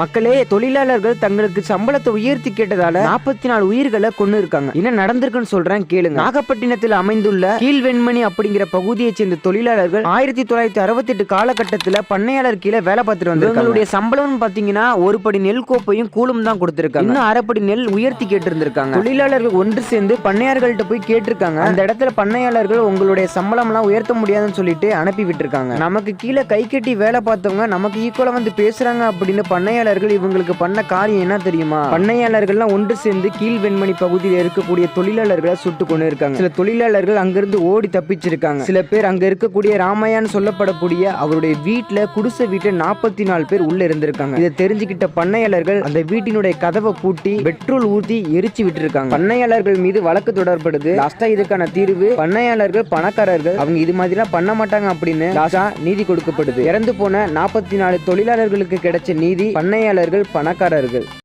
மக்களே தொழிலாளர்கள் தங்களுக்கு சம்பளத்தை உயர்த்தி கேட்டதால நாற்பத்தி நாலு உயிர்களை கொண்டு இருக்காங்க என்ன நடந்திருக்குன்னு சொல்றேன் கேளுங்க. நாகப்பட்டினத்தில் அமைந்துள்ள கீழ்வெண்மணி அப்படிங்கிற பகுதியை சேர்ந்த தொழிலாளர்கள் ஆயிரத்தி தொள்ளாயிரத்தி அறுபத்தி எட்டு காலகட்டத்தில் பண்ணையாளர் கீழே வேலை பார்த்துட்டு வந்து இவங்களுடைய சம்பளம்னு பாத்தீங்கன்னா ஒரு படி நெல் கோப்பையும் கூலும் தான் கொடுத்திருக்காங்க. இன்னும் அரைப்படி நெல் உயர்த்தி கேட்டிருந்திருக்காங்க. தொழிலாளர்கள் ஒன்று சேர்ந்து பண்ணையார்கள்ட்ட போய் கேட்டிருக்காங்க. அந்த இடத்துல பண்ணையாளர்கள் உங்களுடைய சம்பளம் எல்லாம் உயர்த்த முடியாதுன்னு சொல்லிட்டு அனுப்பி விட்டுருக்காங்க. நமக்கு கீழே கை கட்டி வேலை பார்த்தவங்க நமக்கு ஈக்குவலா வந்து பேசுறாங்க அப்படின்னு பண்ணையாளர்கள் இவங்களுக்கு பண்ண காரியம் என்ன தெரியுமா? பண்ணையாளர்கள்லாம் ஒன்று சேர்ந்து கீழ் வெண்மணி பகுதியில் இருக்கக்கூடிய தொழிலாளர்களை சுட்டு கொண்டு இருக்காங்க சில தொழிலாளர்கள் அங்கிருந்து ஓடி தப்பிச்சிருக்காங்க. சில பேர் அங்க இருக்கக்கூடிய ராமையான்னு சொல்லப்படக்கூடிய அவருடைய வீட்டுல குடிசை வீட்டை நாற்பத்தி நாலு பேர் உள்ள இருந்திருக்காங்க. இதை தெரிஞ்சுக்கிட்ட பண்ணையாளர்கள் அந்த வீட்டினுடைய கதவை பூட்டி பெட்ரோல் ஊத்தி எரிச்சு விட்டுருக்காங்க. பண்ணையாளர்கள் மீது வழக்கு தொடர்படுது. லாஸ்டா இதுக்கான தீர்வு பண்ணையாளர்கள் பணக்காரர்கள். அவங்க இது மாதிரிலாம் பண்ண மாட்டாங்க அப்படின்னு லாஸ்டா நீதி கொடுக்கப்படுது. இறந்து போன நாற்பத்தி நாலு தொழிலாளர்களுக்கு கிடைச்ச நீதி பண்ணையாளர்கள் பணக்காரர்கள்.